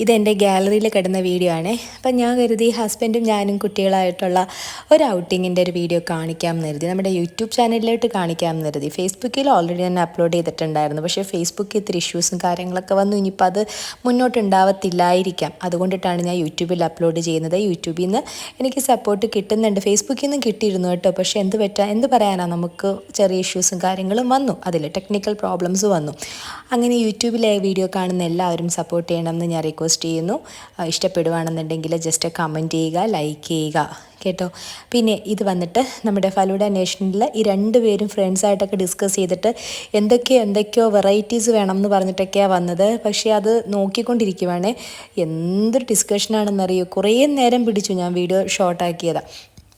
ഇതെന്റെ ഗാലറിയിൽ കിടന്ന വീഡിയോ ആണ്. അപ്പം ഞാൻ കരുതി ഹസ്ബൻഡും ഞാനും കുട്ടികളായിട്ടുള്ള ഒരു ഔട്ടിങ്ങിന്റെ ഒരു വീഡിയോ കാണിക്കാം എന്ന് കരുതി. നമ്മുടെ യൂട്യൂബ് ചാനലിലോട്ട് കാണിക്കാം എന്ന് കരുതി. ഫേസ്ബുക്കിൽ ഓൾറെഡി ഞാൻ അപ്ലോഡ് ചെയ്തിട്ടുണ്ടായിരുന്നു. പക്ഷേ ഫേസ്ബുക്കിൽ ഇത്തിരി ഇഷ്യൂസും കാര്യങ്ങളൊക്കെ വന്നു. ഇനിയിപ്പോൾ അത് മുന്നോട്ടുണ്ടാവത്തില്ലായിരിക്കാം. അതുകൊണ്ടിട്ടാണ് ഞാൻ യൂട്യൂബിൽ അപ്ലോഡ് ചെയ്യുന്നത്. യൂട്യൂബിൽ നിന്ന് എനിക്ക് സപ്പോർട്ട് കിട്ടുന്നുണ്ട്. ഫേസ്ബുക്കിൽ നിന്നും കിട്ടിയിരുന്നു കേട്ടോ. പക്ഷേ എന്ത് പറ്റാ എന്ത് പറയാനാ? നമുക്ക് ചെറിയ ഇഷ്യൂസും കാര്യങ്ങളും വന്നു. അതിൽ ടെക്നിക്കൽ പ്രോബ്ലംസ് വന്നു. അങ്ങനെ യൂട്യൂബിലെ വീഡിയോ കാണുന്ന എല്ലാവരും സപ്പോർട്ട് ചെയ്യണമെന്ന് ഞാൻ റിക്വസ്റ്റ് ചെയ്യുന്നു. ഇഷ്ടപ്പെടുവാണെന്നുണ്ടെങ്കിൽ ജസ്റ്റ് കമന്റ് ചെയ്യുക ലൈക്ക് ചെയ്യുക. കേട്ടോ? പിന്നെ ഇത് വന്നിട്ട് നമ്മുടെ ഫലൂഡ നേഷനിൽ ഈ രണ്ട് പേരും ഫ്രണ്ട്സായിട്ടൊക്കെ ഡിസ്കസ് ചെയ്തിട്ട് എന്തൊക്കെയോ എന്തൊക്കെയോ വെറൈറ്റീസ് വേണം എന്ന് പറഞ്ഞിട്ടൊക്കെയാണ് വന്നത്. പക്ഷേ അത് നോക്കിക്കൊണ്ടിരിക്കുവാണേ. എന്തൊരു ഡിസ്കഷനാണെന്നറിയോ കുറേ നേരം പിടിച്ചു ഞാൻ വീഡിയോ ഷോർട്ടാക്കിയതാണ്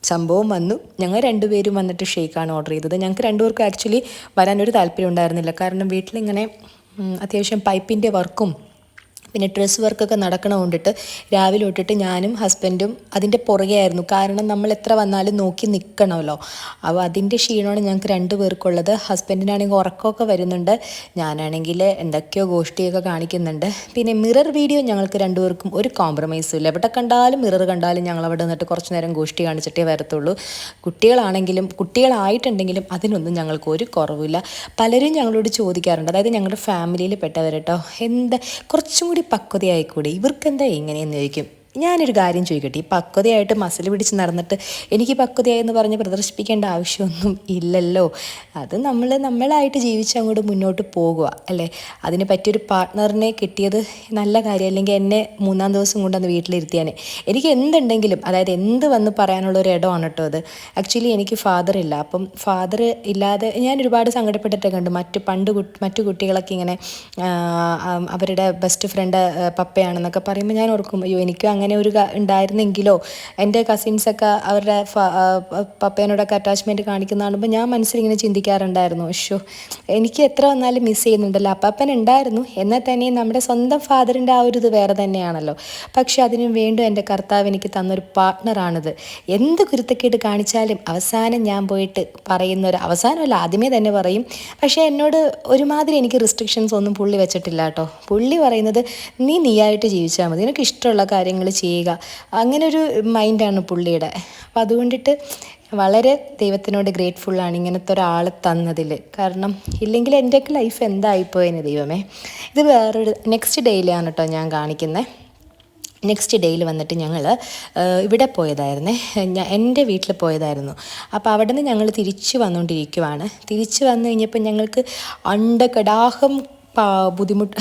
സംഭവം വന്നു. ഞങ്ങൾ രണ്ടുപേരും വന്നിട്ട് ഷേക്കാണ് ഓർഡർ ചെയ്തത്. ഞങ്ങൾക്ക് രണ്ടുപേർക്കും ആക്ച്വലി വരാനൊരു താല്പര്യം ഉണ്ടായിരുന്നില്ല. കാരണം വീട്ടിലിങ്ങനെ അത്യാവശ്യം പൈപ്പിന്റെ വർക്കും പിന്നെ ഡ്രസ്സ് വർക്കൊക്കെ നടക്കണ കൊണ്ടിട്ട് രാവിലെ തൊട്ടിട്ട് ഞാനും ഹസ്ബൻഡും അതിന്റെ പുറകെയായിരുന്നു കാരണം നമ്മൾ എത്ര വന്നാലും നോക്കി നിൽക്കണമല്ലോ അപ്പോൾ അതിന്റെ ക്ഷീണമാണ് ഞങ്ങൾക്ക് രണ്ട് പേർക്കുള്ളത്. ഹസ്ബൻഡിനാണെങ്കിൽ ഉറക്കമൊക്കെ വരുന്നുണ്ട്. ഞാനാണെങ്കിൽ എന്തൊക്കെയോ ഗോഷ്ടിയൊക്കെ കാണിക്കുന്നുണ്ട്. പിന്നെ മിറർ വീഡിയോ ഞങ്ങൾക്ക് രണ്ടുപേർക്കും ഒരു കോംപ്രമൈസും ഇല്ല. എവിടെ കണ്ടാലും മിറർ കണ്ടാലും ഞങ്ങൾ അവിടെ നിന്നിട്ട് കുറച്ച് നേരം ഗോഷ്ടി കാണിച്ചിട്ടേ വരത്തുള്ളൂ. കുട്ടികളാണെങ്കിലും കുട്ടികളായിട്ടുണ്ടെങ്കിലും അതിനൊന്നും ഞങ്ങൾക്ക് ഒരു കുറവില്ല. പലരും ഞങ്ങളോട് ചോദിക്കാറുണ്ട്. അതായത് ഞങ്ങളുടെ ഫാമിലിയിൽ പെട്ടവർ കേട്ടോ എന്താ? കുറച്ചും കൂടി പക്വതയായിക്കൂടെ? ഇവർക്കെന്താ ഇങ്ങനെയെന്ന് ചോദിക്കും? ഞാനൊരു കാര്യം ചോദിക്കട്ടെ? ഈ പക്വതയായിട്ട് മസിൽ പിടിച്ച് നടന്നിട്ട് എനിക്ക് പക്വതയായെന്ന് പറഞ്ഞ് പ്രദർശിപ്പിക്കേണ്ട ആവശ്യമൊന്നും ഇല്ലല്ലോ. അത് നമ്മൾ നമ്മളായിട്ട് ജീവിച്ച് അങ്ങോട്ട് മുന്നോട്ട് പോകുക അല്ലേ? അതിന് പറ്റിയൊരു പാർട്ട്ണറിനെ കിട്ടിയത് നല്ല കാര്യം അല്ലെങ്കിൽ എന്നെ മൂന്നാം ദിവസം കൊണ്ട് അന്ന് വീട്ടിലിരുത്തിയാനെ. എനിക്ക് എന്തുണ്ടെങ്കിലും അതായത് എന്ത് വന്ന് പറയാനുള്ള ഒരു ഇടമാണ് കേട്ടോ അത്. ആക്ച്വലി എനിക്ക് ഫാദർ ഇല്ല. അപ്പം ഫാദർ ഇല്ലാതെ ഞാൻ ഒരുപാട് സങ്കടപ്പെട്ടിട്ടൊക്കെ ഉണ്ട് മറ്റു പണ്ട് മറ്റു കുട്ടികളൊക്കെ ഇങ്ങനെ അവരുടെ ബെസ്റ്റ് ഫ്രണ്ട് പപ്പയാണെന്നൊക്കെ പറയുമ്പോൾ ഞാൻ ഓർക്കും അയ്യോ എനിക്കും അങ്ങനെ ഒരു ഉണ്ടായിരുന്നെങ്കിലോ? എന്റെ കസിൻസൊക്കെ അവരുടെ പപ്പേനോടൊക്കെ അറ്റാച്ച്മെന്റ് കാണിക്കുന്ന കാണുമ്പോൾ ഞാൻ മനസ്സിലിങ്ങനെ ചിന്തിക്കാറുണ്ടായിരുന്നു. ഷോ എനിക്ക് എത്ര വന്നാലും മിസ് ചെയ്യുന്നുണ്ടല്ലോ. അപ്പാപ്പൻ ഉണ്ടായിരുന്നു. എന്നാൽ തന്നെയും നമ്മുടെ സ്വന്തം ഫാദറിന്റെ ആ ഒരു ഇത് വേറെ തന്നെയാണല്ലോ. പക്ഷെ അതിനും വീണ്ടും എന്റെ കർത്താവ് എനിക്ക് തന്നൊരു പാർട്ട്ണറാണിത് എന്ത് കുരുത്തക്കേട് കാണിച്ചാലും അവസാനം ഞാൻ പോയിട്ട് പറയുന്ന ഒരു അവസാനമല്ല ആദ്യമേ തന്നെ പറയും. പക്ഷേ എന്നോട് ഒരുമാതിരി എനിക്ക് റിസ്ട്രിക്ഷൻസ് ഒന്നും പുള്ളി വെച്ചിട്ടില്ല കേട്ടോ. പുള്ളി പറയുന്നത് നീ നീയായിട്ട് ജീവിച്ചാൽ മതി. നിനക്ക് ഇഷ്ടമുള്ള കാര്യങ്ങൾ ചെയ്യുക. അങ്ങനെ ഒരു മൈൻഡാണ് പുള്ളിയുടെ. അപ്പം അതുകൊണ്ടിട്ട് വളരെ ദൈവത്തിനോട് ഗ്രേറ്റ്ഫുള്ളാണ് ഇങ്ങനത്തെ ഒരാൾ തന്നതിൽ കാരണം ഇല്ലെങ്കിൽ എന്റെയൊക്കെ ലൈഫ് എന്തായിപ്പോയെന്ന് ദൈവമേ. ഇത് വേറൊരു നെക്സ്റ്റ് ഡേയിലാണ് കേട്ടോ ഞാൻ കാണിക്കുന്നത് നെക്സ്റ്റ് ഡേയിൽ വന്നിട്ട് ഞങ്ങൾ ഇവിടെ പോയതായിരുന്നേ. ഞാൻ എന്റെ വീട്ടിൽ പോയതായിരുന്നു. അപ്പോൾ അവിടെ നിന്ന് ഞങ്ങൾ തിരിച്ചു വന്നുകൊണ്ടിരിക്കുവാണ് തിരിച്ചു വന്നു കഴിഞ്ഞപ്പോൾ ഞങ്ങൾക്ക് അണ്ടകടാഹം ബുദ്ധിമുട്ട്.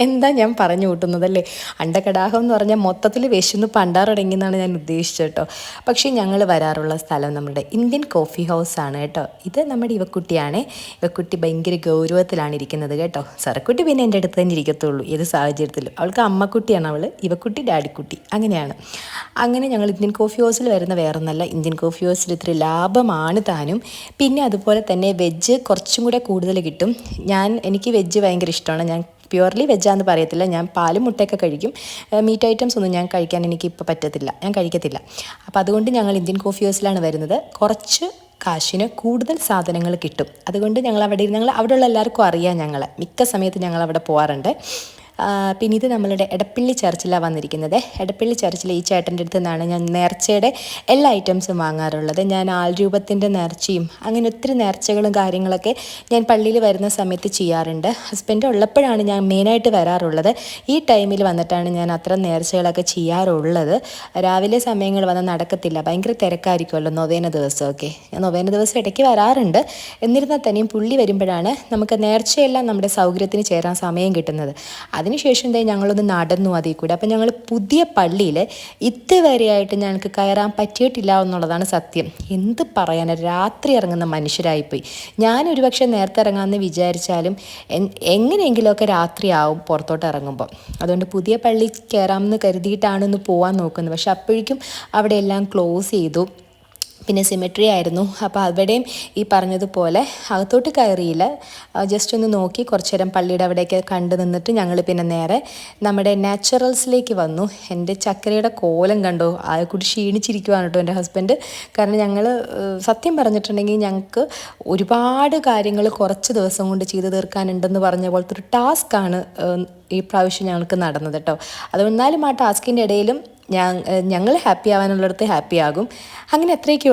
എന്താ ഞാൻ പറഞ്ഞു കൂട്ടുന്നതല്ലേ? അണ്ടകടാഹം എന്ന് പറഞ്ഞാൽ മൊത്തത്തിൽ വിശന്ന് പണ്ടാറടങ്ങി എന്നാണ് ഞാൻ ഉദ്ദേശിച്ചത് കേട്ടോ. പക്ഷേ ഞങ്ങൾ വരാറുള്ള സ്ഥലം നമ്മുടെ ഇന്ത്യൻ കോഫി ഹൗസ് ആണ് കേട്ടോ. ഇത് നമ്മുടെ ഇവക്കുട്ടിയാണ്. ഇവക്കുട്ടി ഭയങ്കര ഗൗരവത്തിലാണ് ഇരിക്കുന്നത് കേട്ടോ. സർക്കുട്ടി പിന്നെ എന്റെ അടുത്ത് തന്നെ ഇരിക്കത്തുള്ളൂ. ഏത് സാഹചര്യത്തിലും. അവൾക്ക് അമ്മക്കുട്ടിയാണ് അവൾ ഇവക്കുട്ടി ഡാഡിക്കുട്ടി. അങ്ങനെയാണ്. അങ്ങനെ ഞങ്ങൾ ഇന്ത്യൻ കോഫി ഹൗസിൽ വരുന്ന വേറൊന്നല്ല. ഇന്ത്യൻ കോഫി ഹൗസിൽ ഇത്തിരി ലാഭമാണ് താനും. പിന്നെ അതുപോലെ തന്നെ വെജ് കുറച്ചും കൂടെ കൂടുതൽ കിട്ടും. ഞാൻ എനിക്ക് വെജ് ഭയങ്കര ഇഷ്ടമാണ്. ഞാൻ പ്യുവർലി വെജാന്ന് പറയത്തില്ല. ഞാൻ പാലും മുട്ടയൊക്കെ കഴിക്കും. മീറ്റ് ഐറ്റംസ് ഒന്നും ഞാൻ കഴിക്കാൻ എനിക്ക് ഇപ്പോൾ പറ്റത്തില്ല. ഞാൻ കഴിക്കത്തില്ല. അപ്പോൾ അതുകൊണ്ട് ഞങ്ങൾ ഇന്ത്യൻ കോഫി ഹൗസിലാണ് വരുന്നത്. കുറച്ച് കാശിന് കൂടുതൽ സാധനങ്ങൾ കിട്ടും. അതുകൊണ്ട് ഞങ്ങൾ അവിടെ ഞങ്ങൾ അവിടെയുള്ള എല്ലാവർക്കും അറിയാം ഞങ്ങൾ മിക്ക സമയത്ത് ഞങ്ങൾ അവിടെ പോകാറുണ്ട് പിന്നെ ഇത് നമ്മളുടെ എടപ്പള്ളി ചർച്ചിലാണ് വന്നിരിക്കുന്നത്. എടപ്പള്ളി ചർച്ചിൽ ഈ ചേട്ടന്റെ അടുത്ത് നിന്നാണ് ഞാൻ നേർച്ചയുടെ എല്ലാ ഐറ്റംസും വാങ്ങാറുള്ളത്. ഞാൻ ആൾ രൂപത്തിന്റെ നേർച്ചയും അങ്ങനെ ഒത്തിരി നേർച്ചകളും കാര്യങ്ങളൊക്കെ ഞാൻ പള്ളിയിൽ വരുന്ന സമയത്ത് ചെയ്യാറുണ്ട്. ഹസ്ബൻഡ് ഉള്ളപ്പോഴാണ് ഞാൻ മെയിനായിട്ട് വരാറുള്ളത്. ഈ ടൈമിൽ വന്നിട്ടാണ് ഞാൻ അത്ര നേർച്ചകളൊക്കെ ചെയ്യാറുള്ളത്. രാവിലെ സമയങ്ങൾ വന്ന് നടക്കത്തില്ല. ഭയങ്കര തിരക്കായിരിക്കുമല്ലോ നൊവേന ദിവസമൊക്കെ. ഞാൻ നൊവേന ദിവസം ഇടയ്ക്ക് വരാറുണ്ട്. എന്നിരുന്നാൽ തന്നെയും പുള്ളി വരുമ്പോഴാണ് നമുക്ക് നേർച്ചയെല്ലാം നമ്മുടെ സൗകര്യത്തിന് ചേരാൻ സമയം കിട്ടുന്നത്. അതിനുശേഷം ദേ ഞങ്ങളൊന്ന് നടന്നു അതിൽ കൂടി അപ്പം ഞങ്ങൾ പുതിയ പള്ളിയിൽ ഇതുവരെയായിട്ട് ഞങ്ങൾക്ക് കയറാൻ പറ്റിയിട്ടില്ല എന്നുള്ളതാണ് സത്യം. എന്ത് പറയാനാ രാത്രി ഇറങ്ങുന്ന മനുഷ്യരായിപ്പോയി. ഞാനൊരു പക്ഷേ നേരത്തെ ഇറങ്ങാമെന്ന് വിചാരിച്ചാലും എങ്ങനെയെങ്കിലുമൊക്കെ രാത്രിയാവും പുറത്തോട്ട് ഇറങ്ങുമ്പോൾ അതുകൊണ്ട് പുതിയ പള്ളി കയറാമെന്ന് കരുതിയിട്ടാണ് ഒന്ന് പോകാൻ നോക്കുന്നത്. പക്ഷെ അപ്പോഴേക്കും അവിടെ എല്ലാം ക്ലോസ് ചെയ്തു. പിന്നെ സിമെട്രി ആയിരുന്നു. അപ്പോൾ അവിടെയും ഈ പറഞ്ഞതുപോലെ അകത്തോട്ട് കയറിയില്ല. ജസ്റ്റ് ഒന്ന് നോക്കി കുറച്ച് നേരം പള്ളിയുടെ അവിടെയൊക്കെ കണ്ടു നിന്നിട്ട് ഞങ്ങൾ പിന്നെ നേരെ നമ്മുടെ നാച്ചുറൽസിലേക്ക് വന്നു. എന്റെ ചക്കരയുടെ കോലം കണ്ടോ? ആ കൂടി ക്ഷീണിച്ചിരിക്കുവാണ് കേട്ടോ എന്റെ ഹസ്ബൻഡ് കാരണം ഞങ്ങൾ സത്യം പറഞ്ഞിട്ടുണ്ടെങ്കിൽ ഞങ്ങൾക്ക് ഒരുപാട് കാര്യങ്ങൾ കുറച്ച് ദിവസം കൊണ്ട് ചെയ്തു തീർക്കാനുണ്ടെന്ന് പറഞ്ഞ പോലത്തെ ഒരു ടാസ്ക്കാണ് ഈ പ്രാവശ്യം ഞങ്ങൾക്ക് നടന്നത് കേട്ടോ. അതുകൊണ്ടാലും ആ ടാസ്കിന്റെ ഇടയിലും ഞങ്ങൾ ഹാപ്പി ആവാനുള്ളിടത്ത് ഹാപ്പി ആകും. അങ്ങനെ എത്രയൊക്കെയുള്ള